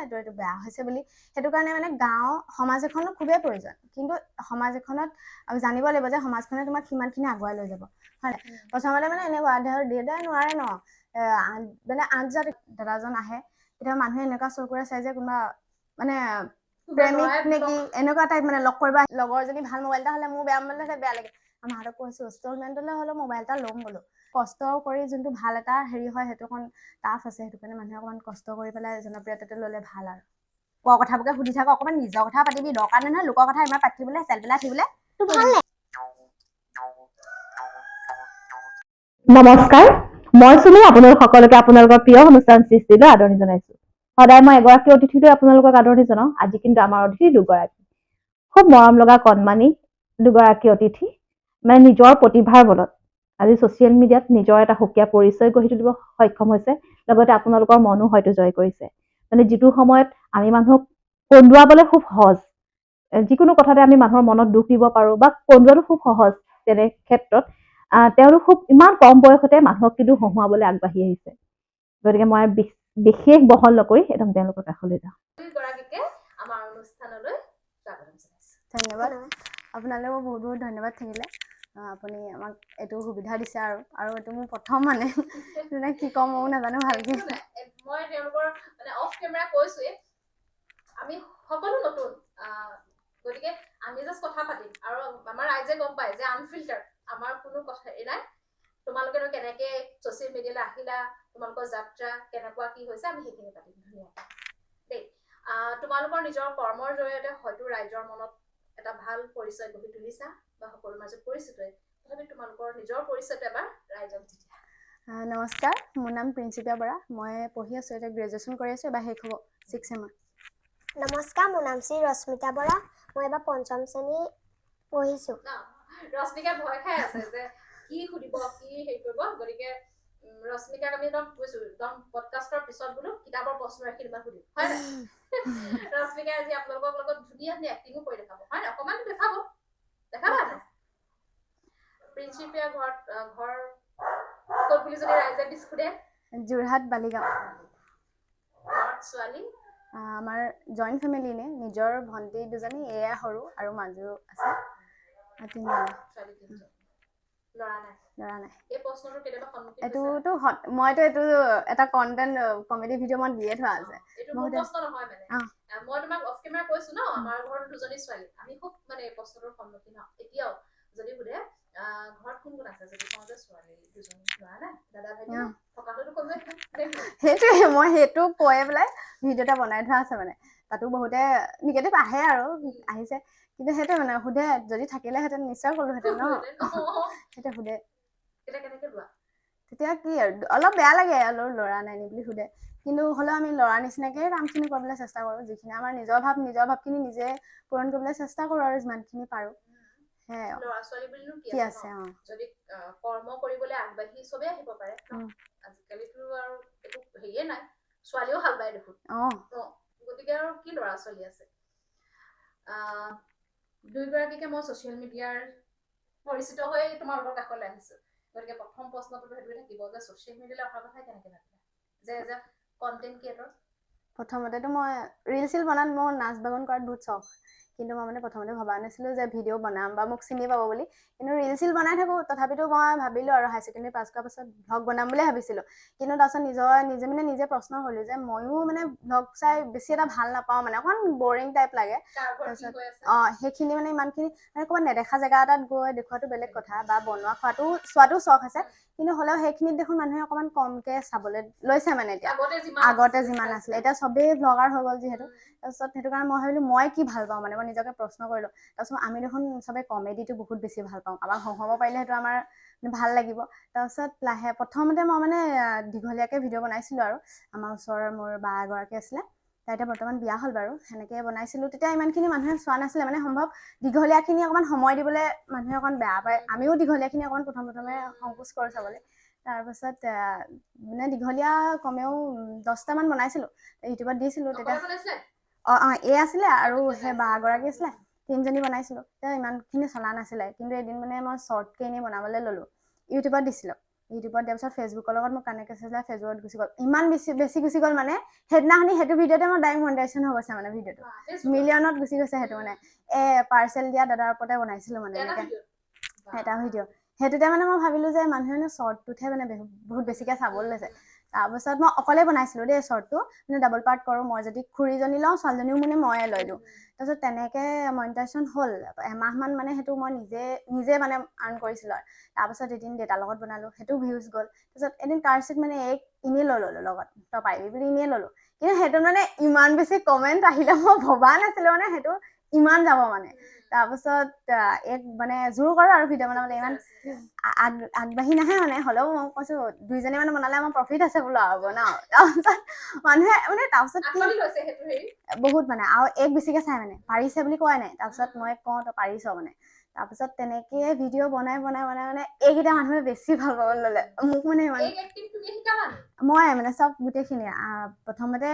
এইটো এইটো বেয়া হৈছে বুলি। সেইটো কাৰণে মানে গাঁও সমাজ এখনো খুবেই প্ৰয়োজন। কিন্তু সমাজ এখনত আমি জানিব লাগিব যে সমাজখনে তোমাক কিমানখিনি আগুৱাই লৈ যাব। হয় নাই? প্ৰথমতে মানে এনেকুৱা ধৰ দেউতাই নোৱাৰে ন? মানে আনজাত দাদাজন আহে কেতিয়াবা মানুহে এনেকুৱা চকুৰে চাই যে কোনোবা মানে প্ৰেমিক নেকি এনেকুৱা টাইপ মানে লগ কৰিব আহে। লগৰ যদি ভাল মোবাইল এটা হ'লে মোৰ বেয়া মোবাইল হ'লে বেয়া লাগে। আৰু মাহঁতক কৈছো ইনষ্টলমেণ্টলৈ হ'লেও মোবাইল এটা ল'ম বোলো। কষ্ট কৰি যোনটো ভাল এটা হেৰি হয় সেইটো অকণ টাফ আছে সেইটো কাৰণে মানুহে অকণমান কষ্ট কৰি পেলাই জনপ্ৰিয়তাটো ল'লে ভাল আৰু। কোৱা কথাবোৰকে সুধি থাকক অকণমান নিজৰ কথা পাতিবি দৰকাৰ নাই নহয় লোকৰ কথা ইমান পাতি থাকিবলৈ চেল পেলাই থাকিবলৈ তোৰ ভাল নে? নমস্কাৰ মই চুমি আপোনালোক সকলোকে আপোনালোকৰ প্ৰিয় অনুষ্ঠান সৃষ্টিলৈ আদৰণি জনাইছো। সদায় মই এগৰাকী অতিথিলৈ আপোনালোকক আদৰণি জনাওঁ আজি কিন্তু আমাৰ অতিথি দুগৰাকী। খুব মৰম লগা কণমানি দুগৰাকী অতিথি মানে নিজৰ প্ৰতিভাৰ বলত। আজি ছচিয়েল মিডিয়াত নিজৰ এটা সুকীয়া পৰিচয় গঢ়ি তুলিব সক্ষম হৈছে লগতে আপোনালোকৰ মনো হয়তো জয় কৰিছে। মানে যিটো সময়ত আমি মানুহক কন্দুৱাবলৈ খুব সহজ যিকোনো কথাতে আমি মানুহৰ মনত দুখ দিব পাৰোঁ বা কন্দুৱাটো খুব সহজ তেনে ক্ষেত্ৰত তেওঁলোক খুব ইমান কম বয়সতে মানুহক কিন্তু হহুৱাবলৈ আগবাঢ়ি আহিছে। গতিকে মই বিশ- বিশেষ বহল নকৰি একদম তেওঁলোকৰ কাষলৈ যাওঁ। দুয়োগৰাকীকে আমাৰ অনুষ্ঠানলৈ স্বাগতম জনাইছো। ধন্যবাদ। আপোনালৈও বহুত বহুত ধন্যবাদ থাকিলে। আপুনি আমাক এইটো সুবিধা দিছে আৰু আৰু এইটো মোৰ প্ৰথম মানে। মানে কি ক'ম ময়ো নাজানো ভালকে। মই তেওঁলোকৰ মানে অফ কেমেৰা কৈছোৱে আমি সকলো নতুন গতিকে আমি জাষ্ট কথা পাতিম। আৰু আমাৰ ৰাইজে গম পায় যে আনফিল্টাৰ আমাৰ কোনো কথা এই নাই। তোমালোকেনো কেনেকে ছচিয়েল মিডিয়ালৈ আহিলা তোমালোকৰ যাত্ৰা কেনেকুৱা কি হৈছে আমি সেইখিনি পাতিম। ধুনীয়াকৈ। দেই তোমালোকৰ নিজৰ কৰ্মৰ জৰিয়তে হয়তো ৰাইজৰ মনত এটা ভাল পৰিচয় গঢ়ি তুলিছা বা সকলোৰ মাজত পৰিচিতই তথাপি তোমালোকৰ নিজৰ পৰিচয়টো এবাৰ ৰাইজক দি দিয়া। নমস্কাৰ মোৰ নাম প্ৰিন্সিপা বৰা মই পঢ়ি আছোঁ এতিয়া গ্ৰেজুৱেশ্যন কৰি আছোঁ এবাৰ শেষ হ'ব ছিক্স চেমৰ নমস্কাৰ মোৰ নাম শ্ৰী ৰশ্মিতা বৰা মই এবাৰ পঞ্চম শ্ৰেণী পঢ়িছোঁ। ন ৰশ্মিকা ভয় খাই আছে যে কি সুধিব কি হেৰি কৰিব গতিকে ৰশ্মিকাক আমি একদম কৈছো একদম পডকাষ্টৰ পিছত বোলো কিতাপৰ প্ৰশ্ন ৰাখি তোমাক সুধিম হয় নাই? ৰশ্মিকাই আজি আপোনালোকৰ লগত ধুনীয়া ধুনীয়া এক্টিঙো কৰি দেখাব হয় নাই? অকণমান দেখাব। দেখাবা নাই প্ৰিন্সিপিয়া ঘৰত ঘৰ ক'ত বুলি যদি ৰাইজে পিছ সোধে। যোৰহাট বালিগাঁও। ছোৱালী। আমাৰ জইণ্ট ফেমিলি নে নিজৰ ভণ্টি দুজনী এয়া সৰু আৰু মাজু আছে আৰু তিনিজনী ছোৱালী তিনিজন ল'ৰা নাই। এইটোতো মইতো এইটো এটা কণ্টেণ্ট কমেডি ভিডিঅ' মই দিয়ে থোৱা আছে। মই তোমাক অফ কেমেৰা কৈছো ন? আমাৰ ঘৰত দুজনী ছোৱালী। আমি খুব মানে প্ৰশ্নটোৰ সন্মুখীন হওঁ এতিয়াও যদি সোধে ঘৰত কোন কোন আছে? যদি কওঁ যে ছোৱালী দুজনী ল'ৰা নাই। দাদা ভাইটি। থকাটোতো কমে সেইটোৱে মই সেইটো কৈ পেলাই ভিডিঅ' এটা বনাই থোৱা আছে মানে। তাতো বহুতে নিগেটিভ আহে আৰু আহিছে। কিন্তু সেইটোৱে মানে সোধে যদি থাকিলেহেঁতেন নিশ্চয় ক'লোহেঁতেন ন? সেইটোৱে সোধে। তেতিয়া কি আৰু অলপ বেয়া লাগে অলপ ল'ৰা নাই নি বুলি সোধে। কিন্তু হ'লেও আমি ল'ৰা নিচিনাকে কামখিনি কৰিবলৈ চেষ্টা কৰোঁ। যিখিনি আমাৰ নিজৰ ভাৱ নিজৰ ভাৱখিনি নিজে পূৰণ কৰিবলৈ চেষ্টা কৰোঁ আৰু যিমানখিনি পাৰোঁ। সেয়াই আৰু। ল'ৰা ছোৱালী বুলিনো কি কি আছে আছে ন? অঁ। যদি আহ, কৰ্ম কৰিবলৈ আগবাঢ়ি চবেই আহিব পাৰে ন? উম। আজিকালিতো আৰু একো হেৰিয়ে নাই। ছোৱালীও হাল বায় দেখোন। গতিকে আৰু কি ল'ৰা ছোৱালী আছে দুয়োগৰাকীকে মই ছচিয়েল মিডিয়াৰ পৰিচিত হৈ তোমালোকৰ কাষলৈ আহিছো। গতিকে প্ৰথম প্ৰশ্নটো সেইটোৱে থাকিব যে ছচিয়েল মিডিয়ালৈ অহাৰ কথা কেনেকে ভাবিলা যে এজ এ কণ্টেণ্ট ক্ৰিয়েটৰ প্ৰথমতেতো মই ৰিল চিল বনাত মোৰ নাচ বাগন কৰাত বহুত চখ। কিন্তু মই মানে প্ৰথমতে ভবা নাছিলোঁ যে ভিডিঅ' বনাম বা মোক চিনি পাব বুলি। কিন্তু ৰিল চিল বনাই থাকোঁ তথাপিতো মই ভাবিলোঁ আৰু হায়াৰ ছেকেণ্ডেৰী পাছ কৰাৰ পাছত ভ্লগ বনাম বুলিয়ে ভাবিছিলোঁ। কিন্তু তাৰপিছত নিজৰ নিজে মানে নিজে প্ৰশ্ন কৰিলোঁ যে ময়ো মানে ভ্লগ চাই বেছি এটা ভাল নাপাওঁ মানে অকণমান বৰিং টাইপ লাগে। তাৰপিছত- অ সেইখিনি মানে ইমানখিনি মানে ক'ৰবাত নেদেখা জেগা এটাত গৈ দেখুৱাটো বেলেগ কথা বা বনোৱা খোৱাটো চোৱাটো চখ আছে। কিন্তু হ'লেও সেইখিনিত দেখোন মানুহে অকণমান কমকে চাবলৈ লৈছে মানে এতিয়া। আগতে যিমান আছিলে, এতিয়া চবেই ব্লগাৰ হৈ গ'ল যিহেতু। তাৰপিছত সেইটো কাৰণে মই ভাবিলোঁ মই কি ভাল পাওঁ মানে? মই নিজকে প্ৰশ্ন কৰিলোঁ। তাৰপিছত আমি দেখোন চবে কমেডিটো বহুত বেছি ভাল পাওঁ। আমাক হহুৱাব পাৰিলে সেইটো আমাৰ ভাল লাগিব। তাৰপিছত লাহে প্ৰথমতে মই মানে দীঘলীয়াকৈ ভিডিঅ' বনাইছিলোঁ আৰু। আমাৰ ওচৰৰ মোৰ বা এগৰাকী আছিলে। তাই এতিয়া বৰ্তমান বিয়া হ'ল বাৰু সেনেকৈ বনাইছিলোঁ। তেতিয়া ইমানখিনি মানুহে চোৱা নাছিলে মানে সম্ভৱ দীঘলীয়াখিনি অকণমান সময় দিবলৈ মানুহে অকণমান বেয়া পায়। আমিও দীঘলীয়াখিনি অকণমান প্ৰথম প্ৰথমে সংকোচ কৰোঁ চাবলৈ। তাৰপাছত মানে দীঘলীয়া কমেও দহটামান বনাইছিলোঁ। ইউটিউবত দিছিলোঁ তেতিয়া? অঁ অঁ এই আছিলে আৰু সেই বা এগৰাকী আছিলে তিনিজনী বনাইছিলোঁ। তেতিয়া ইমানখিনি চলা নাছিলে কিন্তু এদিন মানে মই শ্বৰ্টকৈ এনেই বনাবলৈ ল'লোঁ। ইউটিউবত দিছিলোঁ। ইউটিউবত দিয়াৰ পিছত ফেচবুকৰ লগত মোৰ কানেক্ট আছিলে ফেচবুকত গুচি গ'ল। ইমান বেছি বেছি গুচি গ'ল মানে সেইদিনাখনি সেইটো ভিডিঅ'তে মোৰ ডাইৰেক্ট মনিটাইজেশ্যন হৈ গৈছে মানে ভিডিঅ'টো। মিলিয়নত গুচি গৈছে সেইটো মানে। এ পাৰ্চেল দিয়া দাদাৰ ওপৰতে বনাইছিলো মানে এনেকৈ। এটা ভিডিঅ' সেইটোতে মানে মই ভাবিলো যে মানুহে শ্বৰ্টটোতহে মানে বহুত বেছিকে চাবলৈ লৈছে। তাৰপাছত মই অকলে বনাইছিলো দেই শ্বৰ্টটো মানে ডাবল পাৰ্ট কৰোঁ মই যদি খুৰীজনী লওঁ ছোৱালীজনীও মানে ময়ে লৈ দিওঁ। তাৰপিছত তেনেকে মনিটাইজেশ্যন হ'ল এমাহমান মানে সেইটো মই নিজে নিজে মানে আৰ্ণ কৰিছিলোঁ আৰু। তাৰপাছত এদিন দেউতাৰ লগত বনালোঁ সেইটো ভিউজ গ'ল। তাৰপিছত এদিন কাৰ্চিত মানে এক এনেই লৈ ল'লোঁ লগত তই পাৰিবি বুলি এনেই ল'লোঁ। কিন্তু সেইটোত মানে ইমান বেছি কমেণ্ট আহিলে মই ভবা নাছিলোঁ মানে সেইটো ইমান যাব মানে। তাৰপাছত এক মানে জোৰ কৰোঁ আৰু ভিডিঅ' বনাবলৈ ইমান আগবাঢ়ি নাহে মানে হ'লেও মই কৈছো দুইজনী মানে বনালে আমাৰ প্ৰফিট আছে বোলো আৰু বনাও তাৰপিছত মানুহে মানে তাৰপিছত বহুত মানে আৰু এক বেছিকে চাই মানে পাৰিছে বুলি কোৱাই নাই। তাৰপিছত মই কওঁ তই পাৰিছ মানে। তাৰপিছত তেনেকে ভিডিঅ' বনাই বনাই বনাই মানে এইকেইটা মানুহে বেছি ভাল পাবলৈ ল'লে। মোক মানে ইমান? মই মানে চব গোটেইখিনি প্ৰথমতে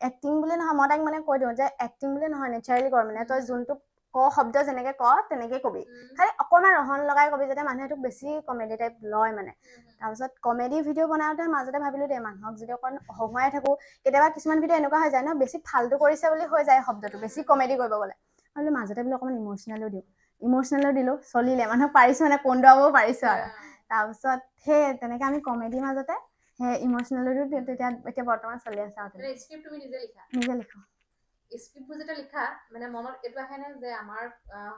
এক্টিং বুলি নহয় মই তাইক মানে কৈ দিওঁ যে এক্টিং বুলি নহয় নেচাৰেলি কৰ মানে তই যোনটো ক শব্দ যেনেকে ক তেনেকে কবি। খালি অকণমান ৰহন লগাই কবি যাতে মানুহে তোক বেছি কমেডি টাইপ লয় মানে। তাৰপিছত কমেডি ভিডিঅ' বনাওঁতে মাজতে ভাবিলো দেই মানুহক যদি অকণ হহুৱাই থাকো কেতিয়াবা কিছুমান ভিডিঅ' এনেকুৱা হৈ যায় ন বেছি ফাল্টু কৰিছে বুলি হৈ যায় শব্দটো বেছি কমেডি কৰিব গ'লে। ভাবিলো মাজতে বোলো অকণমান ইম'চনেলো দিওঁ। ইম'চনেলো দিলো চলিলে মানুহক পাৰিছো মানে কন্দুৱাবও পাৰিছো আৰু। তাৰপিছত সেই তেনেকে আমি কমেডিৰ মাজতে সেই ইম'চনেলো তেতিয়া এতিয়া বৰ্তমান চলি আছে আৰু নিজে লিখা? নিজে লিখো। স্ক্ৰিপ্টবোৰ যেতিয়া লিখা মানে মনত এইটো আহে নে যে আমাৰ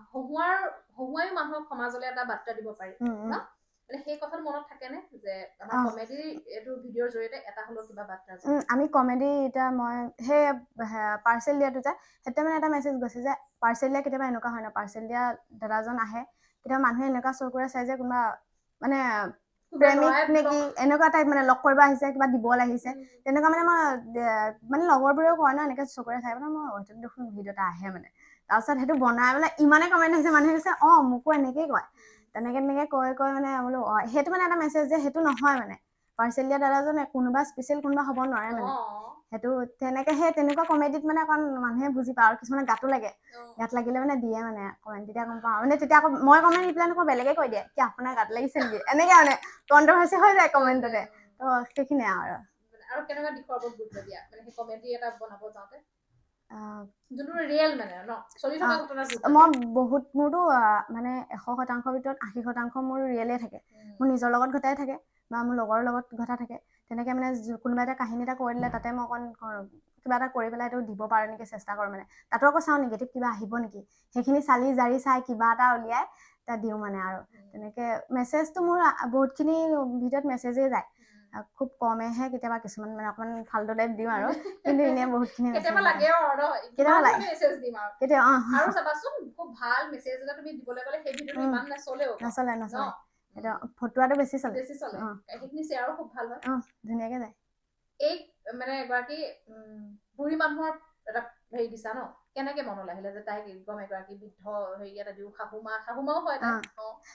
হহুৱাৰ হহুৱাইও মানুহক সমাজলৈ এটা বাৰ্তা দিব পাৰি উম, উম। ন? মানে সেই কথাটো মনত থাকে নে যে আমাৰ অ। কমেডি এইটো ভিডিঅ'ৰ জৰিয়তে এটা হ'লেও কিবা বাৰ্তা আছে উম, আমি কমেডি এতিয়া মই সেই পাৰ্চেল দিয়াটো যে সেইটো মানে এটা মেছেজ গৈছে যে পাৰ্চেল দিয়া কেতিয়াবা এনেকুৱা হয় ন পাৰ্চেল দিয়া দাদাজন আহে কেতিয়াবা মানুহে এনেকুৱা চৌ কৰে চাই যে কোনোবা মানে প্ৰেমিক নেকি এনেকুৱা টাইপ মানে লগ কৰিব আহিছে কিবা দিবলৈ আহিছে তেনেকুৱা মানে মই দে- মানে লগৰবোৰেও কয় ন এনেকে চকুৰে চাই মই দেখোন ভিডিঅ' এটা আহে মানে। তাৰপিছত সেইটো বনাই মানে ইমানেই কমেণ্ট আহিছে মানুহে কৈছে অ মোকো এনেকেই কয়। তেনেকে তেনেকে কৈ কৈ মানে বোলো অ সেইটো মানে এটা মেছেজ যে সেইটো নহয় মানে। পাৰ্চেল দিয়া দাদাজন কোনোবা স্পেচিয়েল কোনোবা হ'ব নোৱাৰে মানে। সেইটো তেনেকে সেই তেনেকুৱা কমেডিত মানে অকণ মানুহে বুজি পায় আৰু কিছুমানে গাতো লাগে। গাত লাগিলে মানে দিয়ে মানে কমেণ্ট তেতিয়া গম পাওঁ। মানে তেতিয়া আকৌ মই কমেণ্ট ৰিপ্লাই নকওঁ বেলেগে কৈ দিয়ে কি আপোনাৰ গাত লাগিছে নেকি? এনেকে মানে কণ্ট্ৰভাৰ্চি হৈ যায় কমেণ্টতে। তো সেইখিনিয়ে আৰু। আৰু কেনেকুৱা দিশৰ ওপৰত গুৰুত্ব দিয়া? মানে সেই কমেডি এটা বনাব যাওঁতে? আহ, যোনটো ৰিয়েল মানে ন? চলি থকা আহ, ঘটনাত গুৰুত্ব মই। বহুত মোৰতো মানে এশ শতাংশৰ ভিতৰত আশী শতাংশ মোৰ ৰিয়েলে থাকে। মোৰ নিজৰ লগত ঘটাই থাকে বা মোৰ লগৰৰ লগত ঘটা থাকে। তেনেকে মানে কোনোবা এটা কাহিনী এটা কৈ দিলে তাতে মই অকণ কিবা এটা কৰি পেলাই এইটো দিব পাৰো নেকি চেষ্টা কৰোঁ মানে। তাতো আকৌ চাওঁ নিগেটিভ কিবা আহিব নেকি। সেইখিনি চালি জাৰি চাই কিবা এটা উলিয়াই তাত দিওঁ মানে আৰু। তেনেকে মেছেজটো মোৰ বহুতখিনি ভিডিঅ'ত মেছেজেই যায়। খুব কমেহে কেতিয়াবা কিছুমান মানে অকণমান ফাল্টু টাইপ দিওঁ আৰু। কিন্তু এনেই বহুতখিনি কেতিয়াবা message লাগে যায়। আৰু ন? কেতিয়াবা কিমান লাগে। মেছেজ দিম আৰু। কেতিয়াবা অঁ আৰু চাবাচোন খুব ভাল মেছেজ এটা তুমি দিবলৈ গ'লে সেই ভিডিঅ'টো উম। ইমান নচলেও। নচলে নচলে। সেইটো ফটোৱাটো বেছি চলে। বেছি চলে। সেইখিনি শ্বেয়াৰো খুব ভাল হয়। অঁ ধুনীয়াকে যায়। এই মানে এগৰাকী বুঢ়ী মানুহৰ এটা হেৰি দিছা ন? কেনেকে মনলৈ আহিলে যে তাইক একদম এগৰাকী বৃদ্ধ হেৰি এটা দিওঁ শাহুমা শাহুমাও হয়।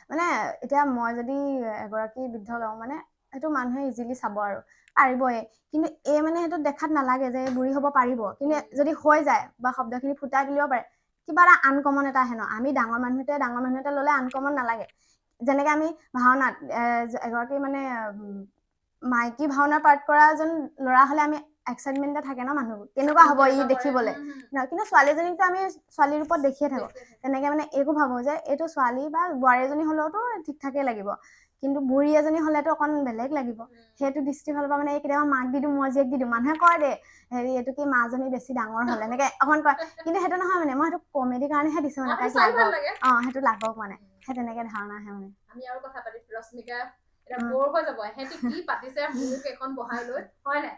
মানে এতিয়া মই যদি এগৰাকী বৃদ্ধ লওঁ মানে সেইটো মানুহে ইজিলি চাব আৰু। পাৰিবয়ে। কিন্তু এই মানে সেইটো দেখাত নালাগে যে বুঢ়ী হ'ব পাৰিব। কিন্তু যদি হৈ যায় বা শব্দখিনি ফুটাই তুলিব পাৰে কিবা এটা আনকমন এটা আহে ন? আমি ডাঙৰ মানুহতে ডাঙৰ মানুহ এটা ল'লে আনকমন নালাগে। যেনেকে আমি ভাওনাত এগৰাকী মানে মাইকী ভাওনা পাৰ্ট কৰা এজন ল'ৰা হ'লে আমি এক্সাইটমেণ্ট এটা থাকে ন মানুহবোৰ। কেনেকুৱা হ'ব ই দেখিবলৈ? কিন্তু ছোৱালীজনীকতো আমি ছোৱালীৰ ৰূপত দেখিয়ে থাকো। তেনেকে মানে এইটো ভাবো যে এইটো ছোৱালী বা বোৱাৰী এজনী হলেওতো ঠিক ঠাকে লাগিব। কিন্তু বুঢ়ী এজনী হলেতো অকণ বেলেগ লাগিব। সেইটো দৃষ্টিফালৰ পৰা মানে এই কেতিয়াবা মাক দি দিওঁ মই জীয়েক দি দিওঁ মানুহে কয় দেই হেৰি এইটো কি মাজনী বেছি ডাঙৰ হ'ল এনেকে অকণ কয়। কিন্তু সেইটো নহয় মানে মই সেইটো কমেডিৰ কাৰণেহে দিছো মানে তাইক লাগক। অ সেইটো লাগক মানে সেই তেনেকে ধাৰণা আহে মানে। আমি আৰু কথা পাতিম ৰশ্মিকা এতিয়া উম। বৰ হৈ যাব এহেঁতি কি পাতিছে মোক এখন বহাই লৈ হয় নাই?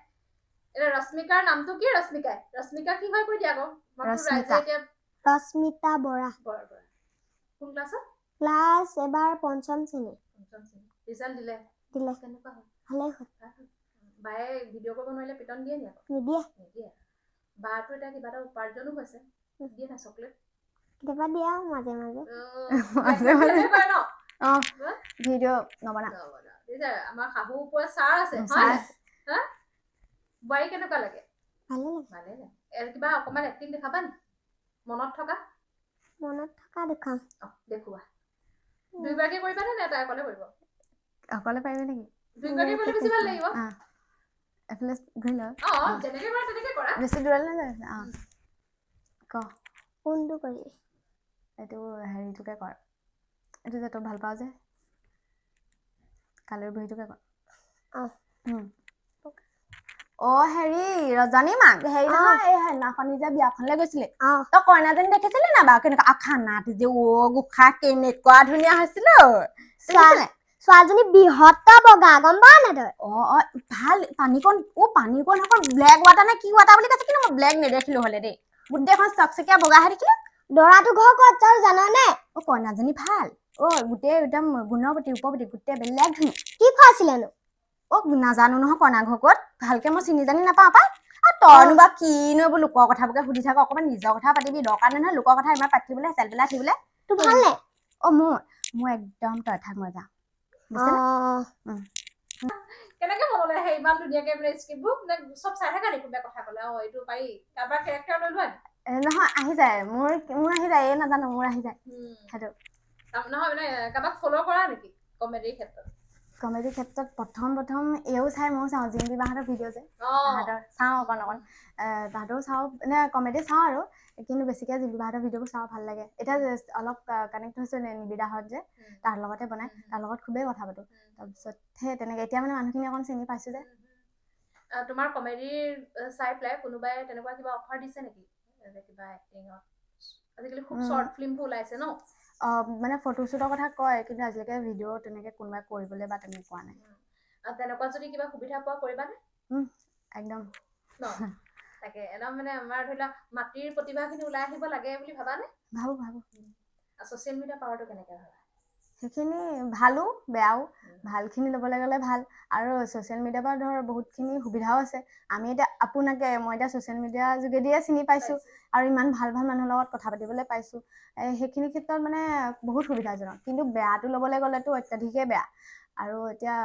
এতিয়া ৰশ্মিকাৰ নামটো কি ৰশ্মিকাই? ৰশ্মিকা কি হয় কৈ দিয়া আকৌ আমাকতো ৰশ্মিকা। ৰাইজে এতিয়া ৰশ্মিতা বৰা। বৰ বৰ। কোন ক্লাছত? ক্লাছ এবাৰ পঞ্চম শ্ৰেণী। ৰিজাল্ট দিলে দিলে কেনেকুৱা হ'ল ভালে হ'ল ভাল হ'ল? বায়ে ভিডিঅ' কৰিব নোৱাৰিলে পিটন দিয়ে নি আকৌ নিদিয়ে নিদিয়ে বাৰটো এতিয়া কিবা এটা উপাৰ্জনো হৈছে দিয়ে না চকলেট কেতিয়াবা দিয়ে আৰু মাজে মাজে মাজে মাজে। কৰে ন অ ভিডিঅ' নবনা বুজিছা, আমাৰ শাহু ওপৰত ছাৰ আছে? বোৱাৰী কেনেকুৱা লাগে ভালে লাগে ভালে লাগে এ, কিবা অকণমান এক্টিং দেখাবা নি মনত থকা মনত থকা দেখুৱাম অ দেখুওৱা দুইগৰাকী কৰিবা নে তাই অকলে কৰিব? অকলে পাৰিবি নেকি? দুইগৰাকী গ'লে বেছি ভাল লাগিব। এফালে ঘূৰি ল অ যেনেকে কৰা তেনেকে কৰা। বেছি দূৰলৈ নাযায় অ ক কোনটো কৰিবি এইটো হেৰিটোকে কৰ। এইটো যে তই ভাল পাওঁ যে। কালিৰ বহীটোকে কৰ। অ। অ হেৰি ৰজনী মাক? হেৰি। নহয় এই সেইদিনাখনি যে বিয়াখনলৈ গৈছিলি। তই কইনাজনী দেখিছিলি নাই বাৰু? কেনেকুৱা খানাটো যে অ গোখা কেনেকুৱা ধুনীয়া হৈছিলে? ছোৱালীজনী বৃহত্ত বগা গম পাৱ নাই তই? অ অ ভাল পানীকণ অ পানীকণ আকৌ ব্লেক ৱাটাৰ নে কি ৱাটাৰ বুলি কৈছে কিন্তু মই ব্লেক নেদেখিলো হ'লে দেই। গোটেইখন চকচকীয়া বগাহে দেখিলো দৰাটো ঘৰ ক'ত তই জাননে? অ কইনাজনী ভাল। অ গোটেই একদম গুণৱতী উপৱতী গোটেই বেলেগ ধুনীয়া। কি খুৱাইছিলেনো? অ নাজানো নহয় কইনা ঘৰ ক'ত ভালকে মই চিনি জানি নাপাওঁ পাই। তইনো বা কিনো এইবোৰ লোকৰ কথাবোৰকে সুধি থাক অকণমান নিজৰ কথা পাতিবি। দৰকাৰ নাই নহয় লোকৰ কথা ইমান পাতি থাকিবলৈ চেল পেলাই থাকিবলৈ। তোৰ ভালনে অ মোৰ মোৰ একদম তই থাক মই যাওঁ? কেনেকে মনলৈ আহে ইমান ধুনীয়াকে মানে স্ক্ৰিপ্টবোৰ মানে চব চাই থাকা নেকি কথা ক'লে? অ এইটো পাৰি। কাৰোবাৰ কেৰেক্টাৰ লৈ লোৱা নহয় আহি যায়। মোৰ মোৰ আহি যায়। এই নাজানো মোৰ আহি যায়। সেইটো। নহয় মানে কাৰোবাক ফ'ল' কৰা নেকি? কমেডিৰ ক্ষেত্ৰত। কমেডিৰ ক্ষেত্ৰত প্ৰথম প্ৰথম এও চাই ময়ো চাওঁ জিম্পী বাহঁতৰ ভিডিঅ' যে। তাহাঁতৰ চাওঁ অকণ অকণ। এ, তাহাঁতৰো চাওঁ মানে কমেডি চাওঁ আৰু কিন্তু বেছিকে জিম্পী বাহঁতৰ ভিডিঅ'বোৰ চাওঁ ভাল লাগে। এতিয়া অলপ কানেক্ট হৈছে নিবিদাহঁত যে। তাৰ লগতে বনাই। তাৰ লগত খুবেই কথা পাতো। তাৰপিছত সেই তেনেকে এতিয়া মানে মানুহখিনি অকণ চিনি পাইছো যে। তোমাৰ কমেডিৰ চাই পেলাই কোনোবাই তেনেকুৱা কিবা অফাৰ দিছে নেকি? কিবা এক্টিঙত আজিকালি খুব। শ্বৰ্ট ফিল্মবোৰ ওলাইছে ন? মানে ফটোশ্বুটৰ কথা কয় কিন্তু আজিলৈকে ভিডিঅ' তেনেকে কোনোবাই কৰিবলৈ বা তেনেকে কোৱা নাই। তেনেকুৱা যদি কিবা সুবিধা পোৱা কৰিবানে একদম। তাকে একদম মানে আমাৰ ধৰি লোৱা মাটিৰ প্ৰতিভাখিনি ওলাই আহিব লাগে বুলি ভাবানে? ভাবো ভাবো। ছচিয়েল মিডিয়া পাৱাৰটো কেনেকে ভাবা সেইখিনি ভালো বেয়াও। ভালখিনি ল'বলৈ গ'লে ভাল। আৰু ছচিয়েল মিডিয়াৰ পৰা ধৰ বহুতখিনি সুবিধাও আছে। আমি এতিয়া আপোনাকে মই এতিয়া ছচিয়েল মিডিয়াৰ যোগেদিয়ে চিনি পাইছোঁ আৰু ইমান ভাল ভাল মানুহৰ লগত কথা পাতিবলৈ পাইছোঁ। সেইখিনি ক্ষেত্ৰত মানে বহুত সুবিধাজনক। কিন্তু বেয়াটো ল'বলৈ গ'লেতো অত্যাধিকেই বেয়া। আৰু এতিয়া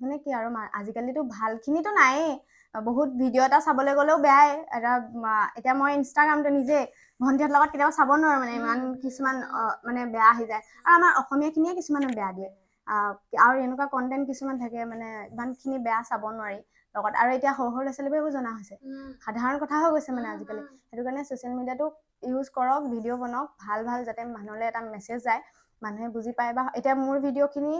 মানে কি আৰু আজিকালিতো ভালখিনিতো নায়েই। বহুত ভিডিঅ' এটা চাবলৈ গ'লেও বেয়াই। এটা এতিয়া মই ইনষ্টাগ্ৰামটো নিজে ভণ্টিহঁতৰ লগত কেতিয়াবা চাব নোৱাৰো মানে ইমান কিছুমান মানে বেয়া আহি যায়। আৰু আমাৰ অসমীয়াখিনিয়ে কিছুমানে বেয়া দিয়ে। আৰু এনেকুৱা কণ্টেণ্ট কিছুমান থাকে মানে ইমানখিনি বেয়া চাব নোৱাৰি। লগত আৰু এতিয়া সৰু সৰু ল'ৰা ছোৱালীবোৰে জনা হৈছে। সাধাৰণ কথা হৈ গৈছে মানে আজিকালি। সেইটো কাৰণে ছচিয়েল মিডিয়াটো ইউজ কৰক ভিডিঅ' বনাওক ভাল ভাল যাতে মানুহলৈ এটা মেছেজ যায় মানুহে বুজি পায়। বা এতিয়া মোৰ ভিডিঅ'খিনি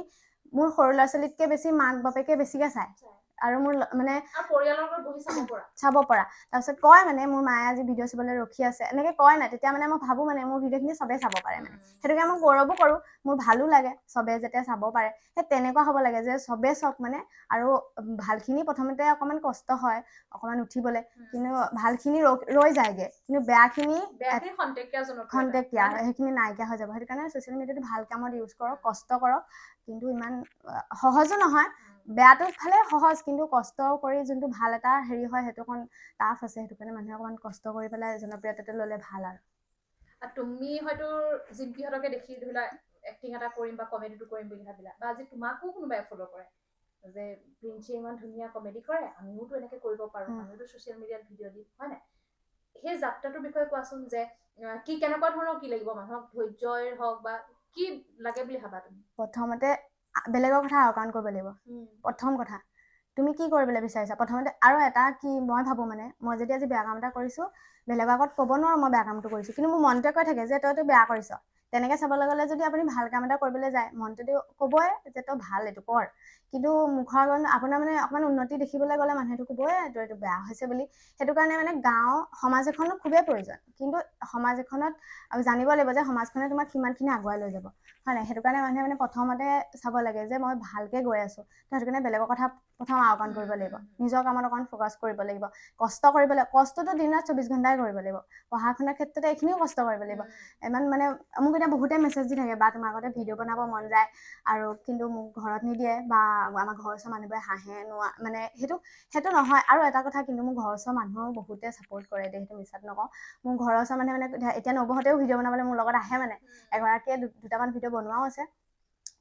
মোৰ সৰু ল'ৰা ছোৱালীতকৈ বেছি মাক বাপেকে বেছিকৈ চায়। আৰু মোৰ মানে চাব পৰা। তাৰপিছত কয় মানে মোৰ মায়ে আজি ভিডিঅ' চাবলৈ ৰখি আছে। এনেকে কয় নাই তেতিয়া মানে মই ভাবো মানে মোৰ ভিডিঅ'খিনি চবেই চাব পাৰে মানে। সেইটোকে মই গৌৰৱো কৰোঁ মোৰ ভালো লাগে চবে যাতে চাব পাৰে। সেই তেনেকুৱা হ'ব লাগে যে চবেই চাওক মানে আৰু ভালখিনি প্ৰথমতে অকণমান কষ্ট হয় অকণমান উঠিবলৈ। কিন্তু ভালখিনি ৰ যায়গে। কিন্তু বেয়াখিনি খন্তেকীয়া সেইখিনি নাইকিয়া হৈ যাব। সেইটো কাৰণে ছচিয়েল মিডিয়াটো ভাল কামত ইউজ কৰক কষ্ট কৰক। কিন্তু ইমান সহজো নহয়। বেয়াটো ফালে সহজ কিন্তু কষ্ট কৰি যোনটো ভাল এটা হেৰি হয় সেইটো অকণ টাফ আছে সেইটো কাৰণে মানুহে অকণমান কষ্ট কৰি পেলাই জনপ্ৰিয়তাটো ল'লে ভাল আৰু। তুমি হয়তো জিম্পীহঁতকে দেখি ধৰি লোৱা এক্টিং এটা কৰিম বা কমেডিটো কৰিম বুলি ভাবিলা বা আজি তোমাকো কোনোবাই ফ'ল' কৰে যে প্ৰিন্সিয়ে ইমান ধুনীয়া কমেডি কৰে আমিওতো এনেকে কৰিব পাৰোঁ। আমিওতো ছচিয়েল মিডিয়াত ভিডিঅ' দিম হয় নাই? সেই যাত্ৰাটোৰ বিষয়ে কোৱাচোন যে কি কেনেকুৱা ধৰণৰ কি লাগিব মানুহক ধৈৰ্যই হওক বা কি লাগে বুলি ভাবা তুমি? প্ৰথমতে বেলেগৰ কথা আওকাণ কৰিব লাগিব। প্ৰথম কথা তুমি কি কৰিবলৈ বিচাৰিছা? প্ৰথমতে আৰু এটা কি মই ভাবোঁ মানে মই যদি আজি বেয়া কাম এটা কৰিছোঁ বেলেগৰ আগত ক'ব নোৱাৰোঁ মই বেয়া কামটো কৰিছোঁ কিন্তু মোৰ মনটোৱে কৈ থাকে যে তইতো বেয়া কৰিছ। তেনেকৈ চাবলৈ গ'লে যদি আপুনি ভাল কাম এটা কৰিবলৈ যায় মনটোতো ক'বই যে তই ভাল এইটো কৰ। কিন্তু মুখৰ আগত আপোনাৰ মানে অকণমান উন্নতি দেখিবলৈ গ'লে মানুহেতো ক'বই তই এইটো বেয়া হৈছে বুলি। সেইটো কাৰণে মানে গাঁও সমাজ এখনো খুবেই প্ৰয়োজন। কিন্তু সমাজ এখনত জানিব লাগিব যে সমাজখনে তোমাক কিমানখিনি আগুৱাই লৈ যাব। হয় নাই? সেইটো কাৰণে মানুহে মানে প্ৰথমতে চাব লাগে যে মই ভালকে গৈ আছোঁ। তো সেইটো কাৰণে বেলেগৰ কথা প্ৰথম আওকাণ কৰিব লাগিব। নিজৰ কামত অকণ ফ'কাছ কৰিব লাগিব। কষ্ট কৰিব লাগিব। কষ্টটো দিনত চৌবিছ ঘণ্টাই কৰিব লাগিব। পঢ়া শুনাৰ ক্ষেত্ৰতে এইখিনিও কষ্ট কৰিব লাগিব। ইমান মানে মোক এতিয়া বহুতে মেছেজ দি থাকে বা তোমাৰ আগতে ভিডিঅ' বনাব মন যায় আৰু কিন্তু মোক ঘৰত নিদিয়ে বা আমাৰ ঘৰৰ ওচৰৰ মানুহবোৰে হাঁহে নোৱা মানে সেইটো সেইটো নহয়। আৰু এটা কথা কিন্তু মোৰ ঘৰৰ ওচৰৰ মানুহেও বহুতে ছাপৰ্ট কৰে দেই সেইটো মিছাত নকওঁ। মোৰ ঘৰৰ ওচৰৰ মানুহে মানে এতিয়া নবৌহঁতেও ভিডিঅ' বনাবলৈ মোৰ লগত আহে মানে। এগৰাকীয়ে দুটামান ভিডিঅ' বনোৱাও আছে।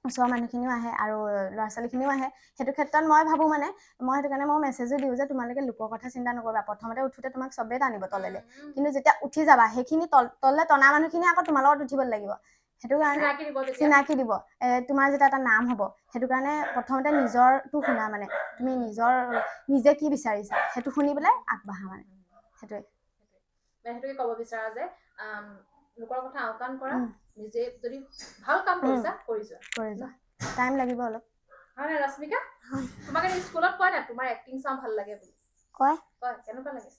ওচৰৰ মানুহখিনিও আহে আৰু ল'ৰা ছোৱালীখিনিও আহে। সেইটো ক্ষেত্ৰত মই ভাবোঁ মানে মই সেইটো কাৰণে মই মেছেজো দিওঁ যে তোমালোকে লোকৰ কথা চিন্তা নকৰিবা। প্ৰথমতে উঠোতে তোমাক চবেই টানিব তলেলৈ। কিন্তু যেতিয়া উঠি যাবা সেইখিনি তল তললৈ টনা মানুহখিনি আকৌ তোমাৰ লগত উঠিব লাগিব। সেইটো কাৰণে চিনাকি দিব তোমাৰ যেতিয়া এটা নাম হ'ব সেইটো কাৰণে প্ৰথমতে নিজৰটো শুনা মানে। তুমি নিজৰ নিজে কি বিচাৰিছা সেইটো শুনি পেলাই আগবাঢ়া মানে। সেইটোৱে। সেইটোকে ক'ব বিচাৰা যে লোকৰ কথা আওকাণ কৰা। নিজে যদি ভালো কাম কৰিছা কৰি যোৱা। কৰি যোৱা টাইম লাগিব অলপ। হয় ৰশ্মিকা? তোমাক এনে স্কুলত কয় নাই? তোমাৰ এক্টিং চাওঁ ভালো লাগে বুলি। কয় কয় কেনেকুৱা লাগে?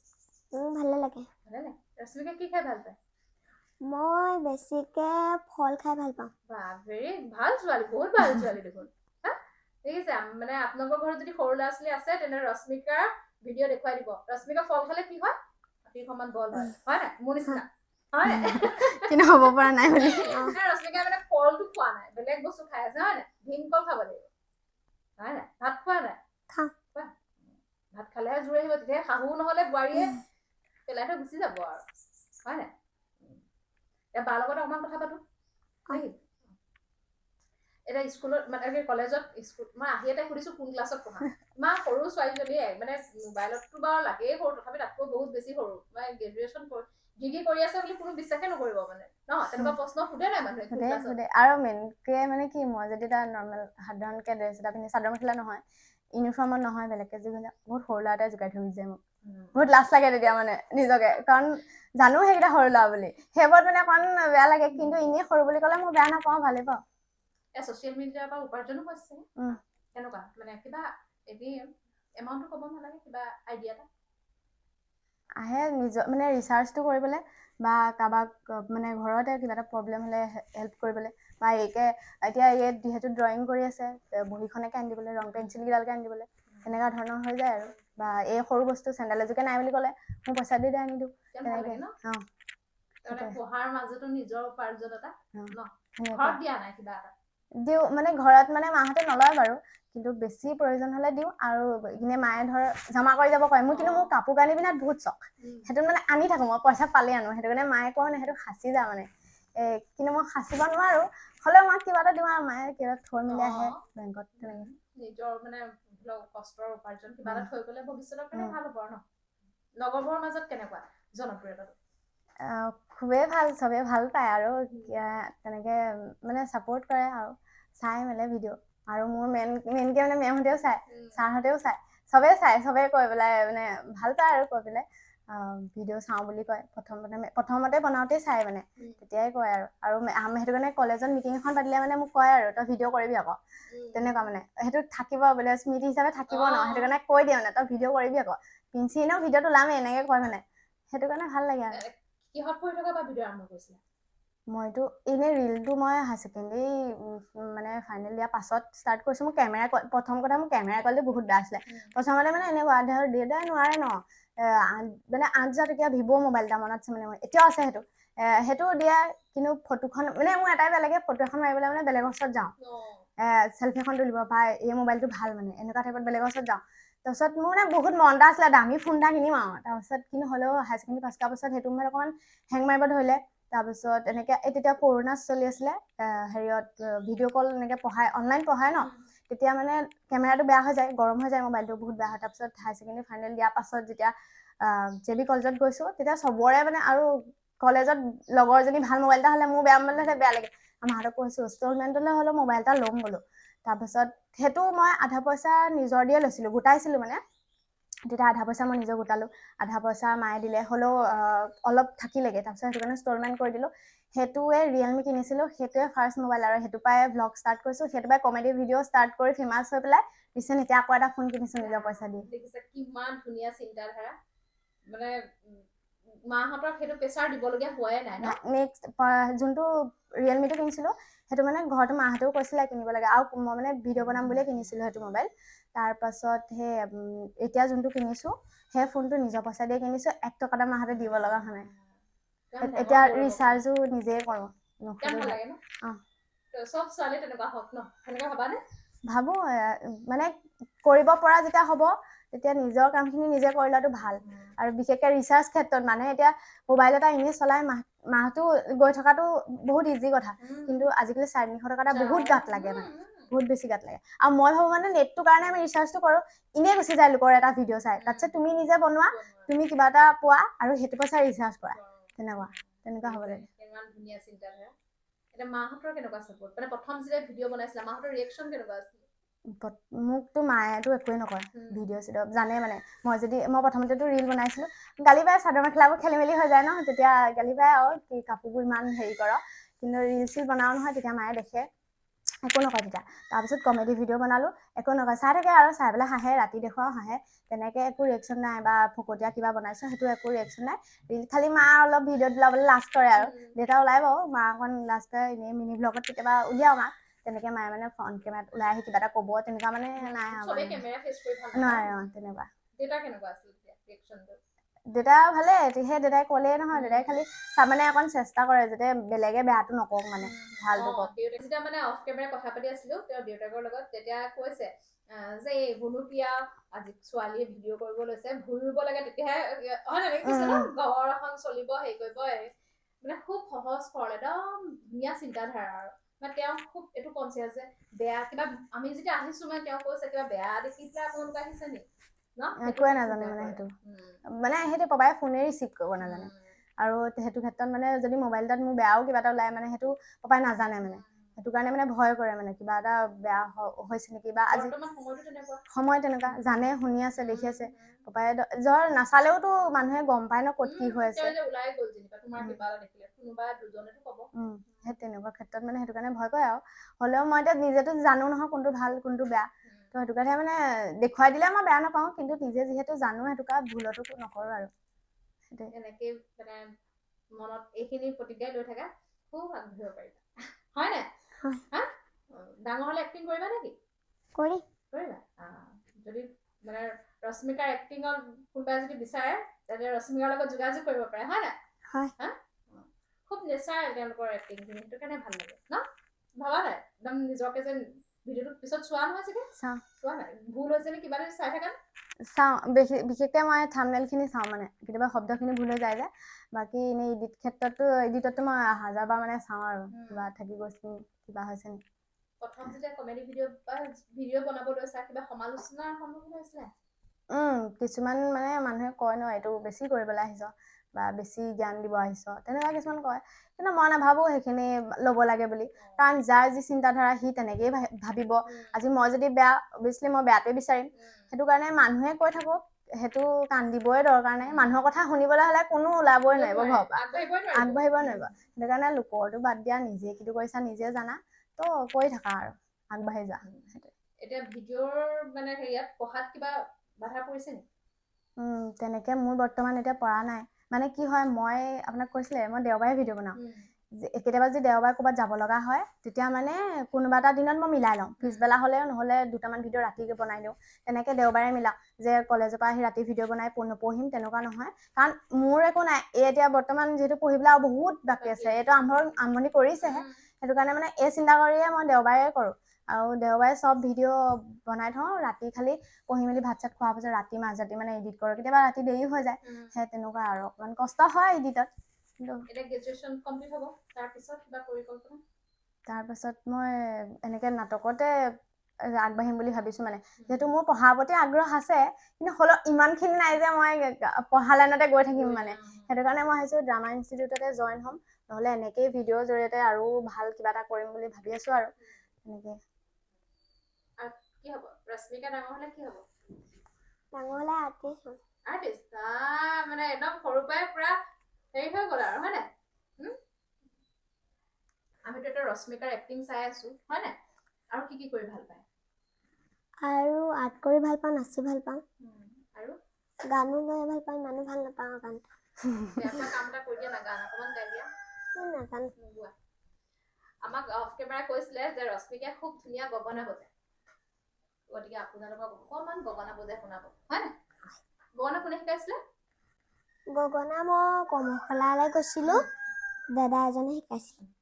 ভালে লাগে। ভালে লাগে। ৰশ্মিকা কি খাই ভালো পায়? মই বেছিকে ফল খাই ভালো পাওঁ। বা ভেৰি ভালো ছোৱালী বহুত ভালো ছোৱালী দেখোন। ঠিক আছে মানে আপোনালোকৰ ঘৰত যদি সৰু ল'ৰা ছোৱালী আছে তেনে ৰশ্মিকাৰ ভিডিঅ' দেখুৱাই দিব। ৰশ্মিকা ফল খালে কি হয়? হাতীৰ সমান বল হয়। হয় নাই? মোৰ নিচিনা। কিন্তু হ'ব পৰা নাই বুলি ৰশ্মিকাই মানে ফলটো খোৱা নাই। বেলেগ বস্তু খাই আছে হয় নাই? ভীমকল খাব লাগিব। হয় নাই? ভাত খোৱা নাই। ভাত খালেহে জোৰ আহিব তেতিয়া শাহু নহলে বোৱাৰীয়ে পেলাই থৈ গুচি যাব আৰু। হয় নাই। এতিয়া বাৰ লগত অকমান কথা পাতো। এতিয়া স্কুলত মানে কলেজত স্কুল মই আহি এটা সুধিছো কোন ক্লাছত পঢ়া? ইমান সৰু ছোৱালীজনীয়ে মানে মোবাইলততো বাৰু লাগেই সৰু তথাপি তাতকৈ বহুত বেছি সৰু। মানে গ্ৰেজুৱেশ্যন ডিগ্ৰী কৰি আছে বুলি কোনো বিশ্বাসে নকৰিব মানে। ন তেনেকুৱা প্ৰশ্ন সোধে নাই মানুহে কোন সোধে ক্লাছত সোধে। আৰু মেইনকে মানে কি মই যদি এটা নৰ্মেল সাধাৰণকে ড্ৰেছ এটা পিন্ধি চাদৰ মেখেলা নহয় ইউনিফৰ্মত নহয় বেলেগকে যি পিন্ধা বহুত সৰু ল'ৰা এটাই জোকাই থৈ গুচি যায় মোক। বহুত লাজ লাগে তেতিয়া মানে নিজকে কাৰণ জানো সেইকেইটা সৰু ল'ৰা বুলি। সেইবোৰত মানে অকণ বেয়া লাগে কিন্তু এনেই সৰু বুলি ক'লে মই বেয়া নাপাওঁ ভালেই পাওঁ। এ ছচিয়েল মিডিয়াৰ পৰা উপাৰ্জনো হৈছে। উম। কেনেকুৱা? মানে কিবা এনে এমাউণ্টটো ক'ব নালাগে কিবা আইডিয়া এটা? আহে নিজৰ মানে ৰিচাৰ্চটো কৰিবলৈ বা কাৰোবাক মানে ঘৰতে কিবা এটা প্ৰব্লেম হ'লে হেল্প কৰিবলৈ বা এইকে এতিয়া ইয়াত যিহেতু ড্ৰয়িং কৰি আছে বহীখনকে আনি দিবলৈ ৰং পেঞ্চিলকেইডালকে আনি দিবলৈ তেনেকুৱা ধৰণৰ হৈ যায় আৰু। বা এই সৰু বস্তু চেণ্ডেল এযোৰকে নাই বুলি ক'লে মই পইচা দি দি আনি দিওঁ। তেনেকে অঁ। পঢ়াৰ মাজতো নিজৰ উপাৰ্জন দিয়া এটা? দিওঁ মানে ঘৰত মানে মাহঁতে নলয় বাৰু। কিন্তু বেছি প্ৰয়োজন হ'লে দিওঁ আৰু ইনে মায়ে ধৰ জমা কৰি যাব কয় মোৰ কিন্তু মোৰ কাপোৰ কানি পিন্ধাত বহুত চখ। সেইটো মানে আনি থাকো মই পইচা পালে আনো। সেইটো কাৰণে মায়ে কয় মানে সেইটো সাঁচি যা মানে। কিন্তু মই সাঁচিব নোৱাৰো। হ'লেও মাক কিবা এটা দিওঁ আৰু মায়ে কিবা থৈ মেলি আহে। বেংকত তেনেকে। নিজৰ মানে কষ্টৰ উপাৰ্জন কিবা এটা। থৈ গ'লে ভৱিষ্যতৰ কাৰণে। ভাল হ'ব আৰু ন? লগৰবোৰৰ মাজত কেনেকুৱা? জনপ্ৰিয়তাটো? খুবেই ভাল চবেই ভাল পায় আৰু তেনেকে মানে ছাপৰ্ট কৰে আৰু চাই মেলে ভিডিঅ' আৰু মোৰ মেইন মেইনকে মানে মেমহঁতেও চায় ছাৰহঁতেও চায় চবেই চায় চবেই কৈ পেলাই মানে ভাল পায় আৰু কৈ পেলাই। ভিডিঅ' চাওঁ বুলি কয় প্ৰথমতে প্ৰথমতে বনাওঁতেই চাই মানে। তেতিয়াই কয় আৰু আৰু সেইটো কাৰণে কলেজত মিটিং এখন পাতিলে মানে মোক কয় আৰু তই ভিডিঅ' কৰিবি আকৌ। তেনেকুৱা মানে সেইটো থাকিব বোলে স্মৃতি হিচাপে থাকিব ন। সেইটো কাৰণে কৈ দিয়ে মানে তই ভিডিঅ' কৰিবি আকৌ। পিঞ্চি এনেও ভিডিঅ'টো ওলামেই এনেকে কয় মানে সেইটো কাৰণে ভাল লাগে আৰু। কিহত পঢ়ি থকা বা ভিডিঅ' আৰম্ভ কৰিছিলা? মইতো এনেই ৰিলটো মই হায়াৰ ছেকেণ্ডেৰী মানে ফাইনেল দিয়াৰ পাছত ষ্টাৰ্ট কৰিছোঁ মোৰ কেমেৰা প্ৰথম কথা মোৰ কেমেৰা কোৱালিটি বহুত বেয়া আছিলে। প্ৰথমতে মানে এনেকুৱা ধৰ দেউতাই নোৱাৰে ন মানে আঠ হাজাৰ টকীয়া ভিভ' মোবাইল এটা মনত আছে মানে মোৰ এতিয়াও আছে সেইটো। সেইটো দিয়া কিন্তু ফটোখন মানে মোৰ এটাই বেয়া লাগে ফটো এখন মাৰিবলৈ মানে বেলেগৰ ওচৰত যাওঁ। চেল্ফি এখন তুলিব বা এই মোবাইলটো ভাল মানে এনেকুৱা টাইপত বেলেগৰ ওচৰত যাওঁ। তাৰপিছত মোৰ মানে বহুত মন এটা আছিলে দামী ফোন এটা কিনিম আৰু। তাৰপিছত কিন্তু হ'লেও হায়াৰ ছেকেণ্ডেৰী পাছ কৰাৰ পাছত সেইটো মোবাইল অকণমান হেং মাৰিব ধৰিলে। তাৰপিছত এনেকে তেতিয়া কৰোণা চলি আছিলে হেৰিয়ত ভিডিঅ' কল এনেকে পঢ়াই অনলাইন পঢ়াই ন তেতিয়া মানে কেমেৰাটো বেয়া হৈ যায় গৰম হৈ যায় মোবাইলটো বহুত বেয়া হয় তাৰপিছত হায়াৰ ছেকেণ্ডেৰী ফাইনেল দিয়াৰ পাছত যেতিয়া জে বি কলেজত গৈছোঁ তেতিয়া চবৰে মানে আৰু কলেজত লগৰজনী ভাল মোবাইল এটা হ'লে মোৰ বেয়া মোবাইল হ'লে বেয়া লাগে। মাহঁতক কৈছোঁ ইনষ্টলমেণ্টলৈ হ'লেও মোবাইল এটা ল'ম বোলো। তাৰপাছত সেইটো মই আধা পইচা নিজৰ দিয়ে লৈছিলোঁ গোটাইছিলোঁ মানে। তেতিয়া আধা পইচা মই নিজে গোটালোঁ। আধা পইচা মায়ে দিলে হ'লেও অলপ থাকিলেগে। তাৰপিছত সেইটো কাৰণে ইনষ্টলমেণ্ট কৰি দিলোঁ। সেইটোৱে ৰিয়েলমি কিনিছিলোঁ। সেইটোৱে ফাৰ্ষ্ট মোবাইল আৰু সেইটো পৰাই ব্লগ ষ্টাৰ্ট কৰিছোঁ। সেইটো পৰাই কমেডি ভিডিঅ' ষ্টাৰ্ট কৰি ফেমাছ হৈ পেলাই ৰিচেণ্ট এতিয়া আকৌ এটা ফোন কিনিছোঁ নিজৰ পইচা দি। কিমান ধুনীয়া চিন্তাধাৰা। মানে মাহঁতক সেইটো প্ৰেছাৰ দিবলগীয়া হোৱাই নাই নেক্সট যোনটো ৰিয়েলমিটো কিনিছিলোঁ সেইটো মানে ঘৰতো মাহঁতেও কৈছিলে কিনিব লাগে। আৰু মই মানে ভিডিঅ' বনাম বুলিয়ে কিনিছিলোঁ সেইটো মোবাইল তাৰপাছত সেই এতিয়া যোনটো কিনিছোঁ সেই ফোনটো নিজৰ পইচা দিয়ে কিনিছোঁ এক টকা এটা মাহঁতে দিব লগা হোৱা নাই। এতিয়া। ৰিচাৰ্জো নিজেই কৰোঁ অ। চব ছোৱালী তেনেকুৱা হওক ন? ভাবানে ভাবো মানে কৰিব পৰা যেতিয়া হ'ব তেতিয়া নিজৰ কামখিনি নিজে কৰি লোৱাটো ভাল। আৰু বিশেষকে ৰিচাৰ্জ ক্ষেত্ৰত মানুহে এতিয়া মোবাইল এটা এনেই চলাই মাহ মাহটো গৈ থকাটো বহুত ইজি কথা। কিন্তু আজিকালি চাৰে তিনিশ টকা এটা বহুত গাত লাগে মানে। বহুত বেছি গাত লাগে। আৰু মই ভাবো মানে নেটটোৰ কাৰণে আমি ৰিচাৰ্জটো কৰোঁ এনেই গুচি যায় লোকৰ এটা ভিডিঅ' চাই। তাতছে তুমি নিজে বনোৱা তুমি কিবা এটা পোৱা আৰু সেইটো পইচা ৰিচাৰ্জ কৰা। তেনেকুৱা তেনেকুৱা হ'ব লাগে। মাহঁতৰ কেনেকুৱা চাপৰ্ট মানে প্ৰথম যেতিয়া ভিডিঅ' বনাইছিলা মাহঁতৰ ৰিয়েকশ্যন কেনেকুৱা আছিল? মোকতো মায়েতো একোৱেই নকয় ভিডিঅ' চিডিঅ' জানে মানে। মই যদি মই প্ৰথমতেতো ৰিল বনাইছিলোঁ। গালি পাই চাদৰ মেখেলাবোৰ খেলি মেলি হৈ যায় ন। তেতিয়া গালি পাই আৰু কি কাপোৰবোৰ ইমান হেৰি কৰ। কিন্তু ৰিল চিল বনাওঁ নহয় তেতিয়া মায়ে দেখে। একো নকয় তেতিয়া। তাৰপিছত কমেডি ভিডিঅ' বনালোঁ একো নকয়। চাই থাকে আৰু চাই পেলাই হাঁহে ৰাতি দেখুৱাও হাঁহে। তেনেকৈ একো ৰিয়েকশ্যন নাই বা ফকতীয়া কিবা বনাইছোঁ সেইটো একো ৰিয়েকশ্যন নাই। ৰিল খালি মা অলপ ভিডিঅ'ত ওলাবলৈ লাজ কৰে আৰু। দেউতা ওলাই বাৰু মা অকণ লাজ কৰে এনেই মিনি ব্লগত কেতিয়াবা উলিয়াও মাক তেনেকৈ মায়ে মানে ফ্ৰণ্ট কেমেৰাত ওলাই আহি কিবা এটা ক'ব তেনেকুৱা মানে নাই নোৱাৰে অ তেনেকুৱা। দেউতা ভালে সেই দেউতাই ক'লেই নহয় দেউতাই খালি চাবলৈ অকণ চেষ্টা কৰে যাতে বেলেগে বেয়াটো নকওক মানে ভালটো কওক। যেতিয়া মানে অফ কেমেৰা কথা পাতি আছিলো তেওঁৰ দেউতাকৰ লগত তেতিয়া কৈছে যে এই বনুপ্ৰিয়া আজি ছোৱালীয়ে ভিডিঅ' কৰিব লৈছে ভুল ৰুব লাগে তেতিয়াহে হয় নাই? ঘৰ এখন চলিব হেৰি কৰিব মানে খুব সহজ সৰল একদম ধুনীয়া চিন্তাধাৰা আৰু। মানে তেওঁ খুব এইটো কনচিয়াছ যে বেয়া কিবা আমি যেতিয়া আহিছো মানে তেওঁ কৈছে কিবা বেয়া দেখি পেলাই আপোনালোকে আহিছে নেকি একোৱে নাজানে মানে। সেইটো। মানে সেইটো পাপাই ফোনে ৰিচিভ কৰিব নাজানে। আৰু সেইটো ক্ষেত্ৰত মানে যদি মোবাইল এটাত মোৰ বেয়াও কিবা এটা ওলাই মানে সেইটো পাপাই নাজানে মানে। সেইটো কাৰণে মানে ভয় কৰে মানে কিবা এটা বেয়া হৈছে নেকি বা আজি সময় তেনেকুৱা জানে শুনি আছে দেখি আছে। পাপাই জ্বৰ নাচালেওতো মানুহে গম পায় ন ক'ত কি হৈ আছে। সেই তেনেকুৱা ক্ষেত্ৰত মানে সেইটো কাৰণে ভয় কৰে আৰু। হ'লেও মই এতিয়া নিজেতো জানো নহয় কোনটো ভাল কোনটো বেয়া। তো সেইটো কাৰণে মানে দেখুৱাই দিলে মই বেয়া নাপাওঁ কিন্তু নিজে যিহেতু জানো সেইটো কাৰণে ভুলতো নকৰোঁ আৰু। সেইটোৱে। এনেকে মানে মনত এইখিনি প্ৰতিজ্ঞাই লৈ থাকা খুব আগবাঢ়িব পাৰিবা। হয় নাই? ডাঙৰ হলে এক্টিং কৰিবা নেকি? কৰি। কৰিবা? যদি মানে ৰশ্মিকাৰ এক্টিঙত কোনোবাই যদি বিচাৰে তেন্তে ৰশ্মিকাৰ লগত যোগাযোগ কৰিব পাৰে হয় নাই? খুব নেচাৰেল তেওঁলোকৰ এক্টিংখিনি সেইটো কাৰণে ভাল লাগে ন? ভাবা নাই? একদম নিজকে যেন ভিডিঅ'টো পিছত চোৱা নহয় চাগে? চাওঁ। চোৱা নাই? ভুল হৈছে নে কিবা যদি চাই থাকা নে? চাওঁ বিশে- বিশেষকৈ মই থামনেলখিনি চাওঁ মানে কেতিয়াবা শব্দখিনি ভুল হৈ যায় যে। বাকী এনেই এডিট ক্ষেত্ৰতো এডিটতো মই হাজাৰবাৰ মানে চাওঁ আৰু। কিবা থাকি গৈছে কিবা হৈছে নেকি প্ৰথম যেতিয়া কমেডি ভিডিঅ' বা ভিডিঅ' বনাব লৈছা কিবা সমালোচনাৰ সন্মুখীন হৈছিলা? উম, কিছুমান মানে মানুহে কয় ন এইটো বেছি কৰিবলৈ আহিছ। বা বেছি জ্ঞান দিব আহিছ তেনেকুৱা কিছুমান কয়। কিন্তু মই নাভাবোঁ সেইখিনি ল'ব লাগে বুলি। কাৰণ যাৰ যি চিন্তাধাৰা সি তেনেকেই ভাবিব। আজি মই যদি বেয়া অভিয়াচলি মই বেয়াটোৱে বিচাৰিম। সেইটো কাৰণে মানুহে কৈ থাকক সেইটো কান্দিবই দৰকাৰ নাই। মানুহৰ কথা শুনিবলৈ হ'লে কোনো ওলাবই নোৱাৰিব ঘৰৰ পৰা। আগবাঢ়িবই নোৱাৰিব। আগবাঢ়িব নোৱাৰিব। সেইটো কাৰণে লোকৰটো বাদ দিয়া নিজে কিটো কৰিছা নিজে জানা। তো কৰি থাকা আৰু আগবাঢ়ি যোৱা। সেইটোৱে এতিয়া ভিডিঅ'ৰ মানে হেৰিয়াত পঢ়াত কিবা বাধা পৰিছে নেকি তেনেকে মোৰ বৰ্তমান এতিয়া পৰা নাই। মানে কি হয় মই আপোনাক কৈছিলে মই দেওবাৰে ভিডিঅ' বনাওঁ। কেতিয়াবা যদি দেওবাৰে ক'ৰবাত যাব লগা হয় তেতিয়া মানে কোনোবা এটা দিনত মই মিলাই লওঁ। পিছবেলা হ'লেও নহ'লে দুটামান ভিডিঅ' ৰাতিকে বনাই দিওঁ। তেনেকে দেওবাৰে মিলাওঁ। যে কলেজৰ পৰা আহি ৰাতি ভিডিঅ' বনাই নপঢ়িম তেনেকুৱা নহয়। কাৰণ মোৰ একো নাই। এই এতিয়া বৰ্তমান যিহেতু পঢ়িবলৈ আৰু বহুত বাকী আছে। এইটো আৰম্ভ আৰম্ভণি কৰিছেহে। সেইটো কাৰণে মানে এই চিন্তা কৰিয়ে মই দেওবাৰে কৰোঁ। আৰু দেওবাৰে চব ভিডিঅ' বনাই থওঁ ৰাতি খালি পঢ়ি মেলি ভাত চাত খোৱাৰ পিছত ৰাতি মাজ ৰাতি মানে এডিট কৰোঁ। কেতিয়াবা ৰাতি দেৰি হৈ যায় সেই তেনেকুৱা আৰু। অকণমান কষ্ট হয় এডিটত তাৰপিছত মই এনেকে নাটকতে আগবাঢ়িম বুলি ভাবিছোঁ মানে। যিহেতু মোৰ পঢ়াৰ প্ৰতি আগ্ৰহ আছে কিন্তু হ'লেও ইমানখিনি নাই যে মই পঢ়া লাইনতে গৈ থাকিম মানে। সেইটো কাৰণে মই ভাবিছোঁ ড্ৰামা ইনষ্টিটিউটতে জইন হ'ম নহ'লে এনেকেই ভিডিঅ'ৰ জৰিয়তে আৰু ভাল কিবা এটা কৰিম বুলি ভাবি আছোঁ আৰু। এনেকে কি হ'ব? ৰশ্মিকা ডাঙৰ হলে কি হ'ব? ডাঙৰ হ'লে আৰ্টিষ্ট হ'ম। আৰ্টিষ্ট? মানে একদম সৰুৰ পৰাই পুৰা হেৰি হৈ গ'ল আৰু হয় নাই? হুম? আমিতো এতিয়া ৰশ্মিকাৰ এক্টিং চাই আছো হয় নাই? আৰু কি কি কৰি ভাল পায়? আৰু আৰ্ট কৰি ভাল পাওঁ নাচি ভাল পাওঁ। আৰু? গানো গাই ভাল পাওঁ ইমানো ভাল নাপাওঁ পোৱা কাম এটা কৰি দিয়া না গান অকণমান গাই দিয়া। নাজানো। আমাক অফ কেমেৰা কৈছিলে যে ৰশ্মিকে খুব ধুনীয়া গগনা বজায়। গতিকে আপোনালোকক অকণমান গগনা বজাই শুনাব হয় নাই? গগনা কোনে শিকাইছিলে? গগনা মই কৰ্মশালালৈ গৈছিলোঁ দাদা এজনে শিকাইছিল।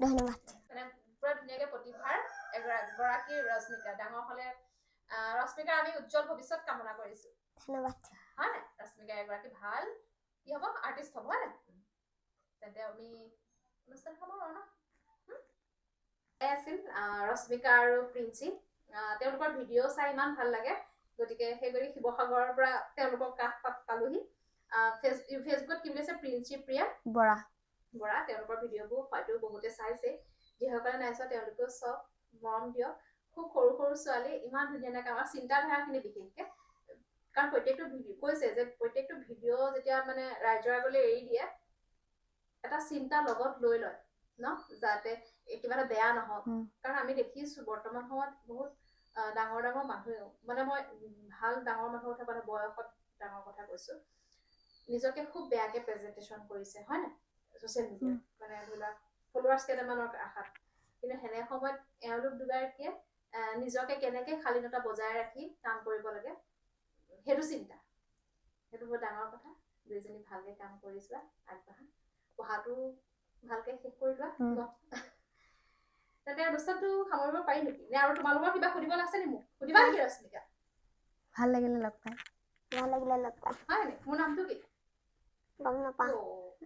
ধন্যবাদ। এগৰাকী ৰশ্মিকা ডাঙৰ হলে ৰশ্মিকাৰ আমি উজ্জ্বল ভৱিষ্যত কামনা কৰিছো। ধন্যবাদ। হয় নাই? ৰশ্মিকা এগৰাকী ভালো কি হ'ব? আৰ্টিষ্ট হ'ব হয় নাই? তেন্তে আমি অনুষ্ঠান আৰু ন? আছিল ৰশ্মিকা আৰু প্ৰিন্সি। তেওঁলোকৰ ভিডিঅ' চাই ইমান ভালো লাগে। গতিকে সেই গতিকে শিৱসাগৰৰ পৰা তেওঁলোকৰ কাষ পাত পালোহি। ফেচবুকত কি বুলি আছে? প্ৰিন্সি প্ৰিয়া। বৰা। বৰা তেওঁলোকৰ ভিডিঅ'বোৰ হয়তো বহুতে চাইছে যিসকলে নাই চোৱা তেওঁলোকেও চাওক মৰম দিয়ক। খুব সৰু সৰু ছোৱালী ইমান ধুনীয়া কাম আৰু চিন্তাধাৰাখিনি বিশেষকে। কাৰণ প্ৰত্যেকটো ভিডিঅ' কৈছে যে প্ৰত্যেকটো ভিডিঅ' যেতিয়া মানে ৰাইজৰ আগলৈ এৰি দিয়ে এটা চিন্তা লগত লৈ লয় ন? যাতে কিবা এটা বেয়া নহওক। কাৰণ আমি দেখিছো বৰ্তমান সময়ত বহুত ডাঙৰ ডাঙৰ মানুহেও মানে মই ভাল ডাঙৰ মানুহৰ কথা কথা বয়সত ডাঙৰ কথা কৈছো নিজকে খুব বেয়াকে প্ৰেজেন্টেশ্যন কৰিছে হয় নাই? ছ'চিয়েল মিডিয়াত মানে ধৰি লোৱা ফলোৱাৰ্ছ কেইটামানৰ আশাত। কিন্তু সেনে সময়ত এওঁলোক দুগৰাকীয়ে নিজকে কেনেকে শালীনতা বজাই ৰাখি কাম কৰিব লাগে সেইটো চিন্তা। সেইটো বহুত ডাঙৰ কথা। দুইজনী ভালকে কাম কৰি যোৱা আগবাঢ়া। পঢ়াটো ভালকে শেষ কৰি লোৱা? তেন্তে অনুষ্ঠানটো সামৰিব পাৰি নেকি? নে আৰু তোমালোকৰ কিবা সুধিবলৈ আছে নি মোক? সুধিবা নেকি ৰশ্মিকা? ভাল লাগিলে লগ পাই ভাল লাগিলে লগ পাই হয় নি? মোৰ নামটো কি? গম নাপাওঁ।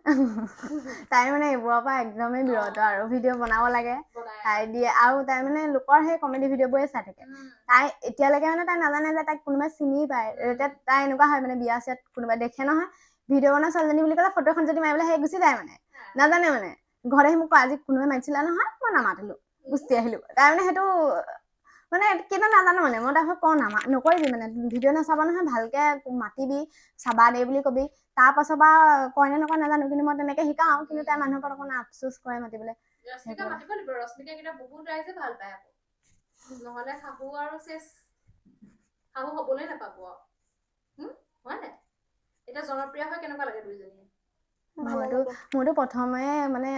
তাই মানে এইবোৰৰ পৰা একদমেই বিৰত আৰু ভিডিঅ' বনাব লাগে। বনাই। তাই দিয়ে আৰু তাই মানে লোকৰ সেই কমেডি ভিডিঅ'বোৰে চাই থাকে। তাই এতিয়ালৈকে মানে তাই নাজানে যে তাইক কোনোবাই চিনি পায়। এতিয়া তাই এনেকুৱা হয় মানে বিয়া চিয়াত কোনোবাই দেখে নহয়। ভিডিঅ' বনোৱা ছোৱালীজনী বুলি ক'লে ফটো এখন যদি মাৰিবলৈ সেই গুচি যায় মানে। নাজানে মানে। ঘৰত আহি মোক কয় আজি কোনোবাই মাতিছিলে নহয় মই নামাতিলো। গুচি আহিলো। তাই মানে সেইটো মানে কিবা নাজানো মানে মই তাইক কওঁ নামা নকৰিবি মানে ভিডিঅ' নাচাব নহয় ভালকে মাতিবি চাবা দেই বুলি কবি। তাৰ পাছৰ পৰা কয় নে নকয় নাজানো কিন্তু মই তেনেকে শিকাওঁ কিন্তু তাই মানুহৰ পৰা অকণ আফচোচ কৰে মাতিবলৈ। কেইটা নহলে শাহু আৰু চেচ শাহু হবলৈ নাপাব? হয় নাই? এতিয়া জনপ্ৰিয় হৈ কেনেকুৱা লাগে দুইজনীয়ে? মইতো মোৰতো প্ৰথমে মানে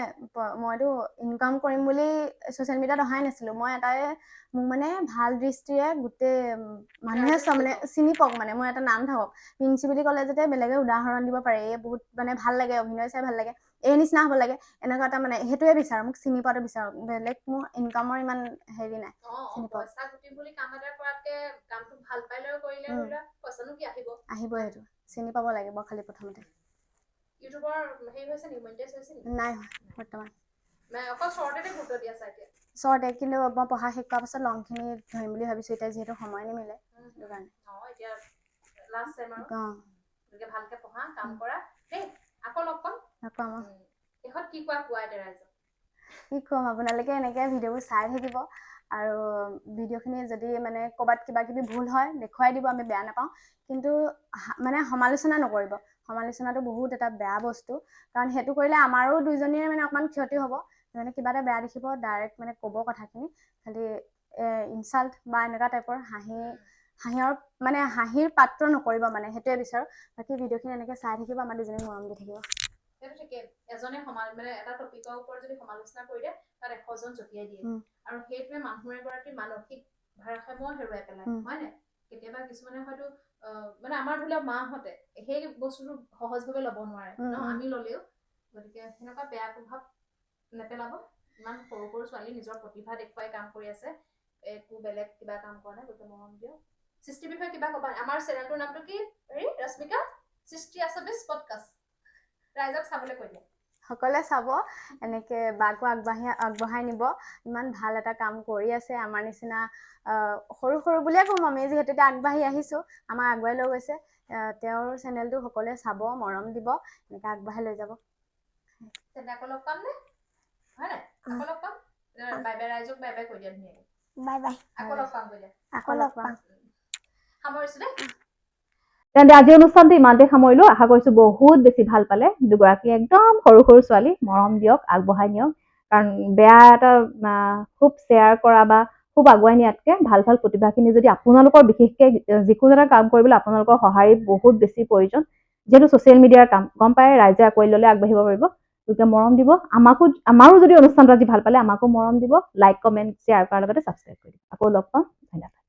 মইতো ইনকাম কৰিম বুলি ছচিয়েল মিডিয়াত অহাই নাছিলো। মই এটাই মোক মানে ভাল দৃষ্টিৰে গোটেই মানুহে মানে চিনি পাওক মানে মোৰ এটা নাম থাকক। পিঞ্চি বুলি ক'লে যাতে বেলেগে উদাহৰণ দিব পাৰে। এই বহুত মানে ভাল লাগে অভিনয় চাই ভাল লাগে। এই নিচিনা হ'ব লাগে। এনেকুৱা এটা মানে সেইটোৱে বিচাৰোঁ মোক চিনি পোৱাটো বিচাৰোঁ। বেলেগ মোৰ ইনকামৰ ইমান হেৰি নাই চিনি পাওঁ। কি আহিব? আহিবই সেইটো চিনি পাব লাগিব খালি প্ৰথমতে। ইউটিউবৰ হেৰি হৈছে নেকি মনিটাইজ হৈছে নেকি নাই হোৱা বৰ্তমান। মানে অকল শ্বৰ্টতে গুৰুত্ব দি আছা এতিয়া। চৰ্টে কিন্তু মই পঢ়া শেষ কৰাৰ পাছত লংখিনি ধৰিম বুলি ভাবিছোঁ এতিয়া যিহেতু সময় নিমিলে সেইটো কাৰণে। অ এতিয়া লাষ্ট টাইম আৰু। অঁ। গতিকে ভালকে পঢ়া কাম কৰা। দেই আকৌ লগ পাম। আকৌ আমাৰ। উম। শেষত কি কোৱা কোৱা এতিয়া ৰাইজক? কি ক'ম আপোনালোকে এনেকৈ ভিডিঅ'বোৰ চাই থাকিব। আৰু ভিডিঅ'খিনি যদি মানে ক'ৰবাত কিবা কিবি ভুল হয় দেখুৱাই দিব আমি বেয়া নাপাওঁ। কিন্তু মানে সমালোচনা নকৰিব। সমালোচনাটো বহুত এটা বেয়া বস্তু। কাৰণ সেইটো কৰিলে আমাৰো দুইজনীৰে মানে অকণমান ক্ষতি হ'ব। মানে কিবা এটা বেয়া দেখিব ডাইৰেক্ট মানে ক'ব কথাখিনি। খালি ইনচাল্ট বা এনেকুৱা টাইপৰ হাঁহি হাঁহিৰ মানে হাঁহিৰ পাত্ৰ নকৰিব মানে সেইটোৱে বিচাৰোঁ। বাকী ভিডিঅ'খিনি এনেকৈ চাই থাকিব আমাৰ দুজনী মৰম দি থাকিব। সেইটো এজনে সমাল মানে এটা টপিকৰ ওপৰত যদি সমালোচনা কৰি দিয়ে তাত এশজন জঁপিয়াই দিয়ে। আৰু সেইটোৱে মানুহ এগৰাকীৰ মানসিক ভাৰসাম্য হেৰুৱাই পেলাই উম। হয় নাই? কেতিয়াবা কিছুমানে হয়তো মানে আমাৰ ধৰি লওক মাহঁতে সেই বস্তুটো সহজভাৱে ল'ব নোৱাৰে। ন। আমি ল'লেও গতিকে সেনেকুৱা বেয়া প্ৰভাৱ নেপেলাব। ইমান সৰু সৰু ছোৱালী নিজৰ প্ৰতিভা দেখুৱাই কাম কৰি আছে। একো বেলেগ কিবা কাম কৰা নাই গতিকে মৰম দিয়ক সৃষ্টিৰ বিষয়ে কিবা ক'বা? আমাৰ চেনেলটোৰ নামটো কি? হেৰি ৰশ্মিকা সৃষ্টি আছামিজ পডকাষ্ট ৰাইজক চাবলৈ কৈ দিয়া সকলোৱে চাব এনেকৈ বাকো আগবাঢ়ি আগবঢ়াই নিব। ইমান ভাল এটা কাম কৰি আছে আমাৰ নিচিনা সৰু সৰু বুলিয়ে ক'ম আমি যিহেতু এতিয়া আগবাঢ়ি আহিছোঁ আমাক আগুৱাই লৈ গৈছে তেওঁৰ চেনেলটো সকলোৱে চাব মৰম দিব এনেকৈ আগবঢ়াই লৈ যাব। সামৰিছো দেই। তেন্তে আজি অনুষ্ঠানটো ইমানতে সামৰিলো আশা কৰিছো বহুত বেছি ভাল পালে। দুগৰাকী একদম সৰু সৰু ছোৱালী মৰম দিয়ক আগবঢ়াই নিয়ক। কাৰণ বেয়া এটা খুব শ্বেয়াৰ কৰা বা খুব আগুৱাই নিয়াতকে ভাল ভাল প্ৰতিভাখিনি যদি আপোনালোকৰ বিশেষকে যিকোনো এটা কাম কৰিবলৈ আপোনালোকৰ সঁহাৰি বহুত বেছি প্ৰয়োজন। যিহেতু ছচিয়েল মিডিয়াৰ কাম গম পায় ৰাইজে আঁকোৱালি ল'লে আগবাঢ়িব পাৰিব। গতিকে মৰম দিব। আমাকো আমাৰো যদি অনুষ্ঠানটো আজি ভাল পালে আমাকো মৰম দিব। লাইক কমেণ্ট শ্বেয়াৰ কৰাৰ লগতে ছাবস্ক্ৰাইব কৰি দিব আকৌ লগ পাম। ধন্যবাদ।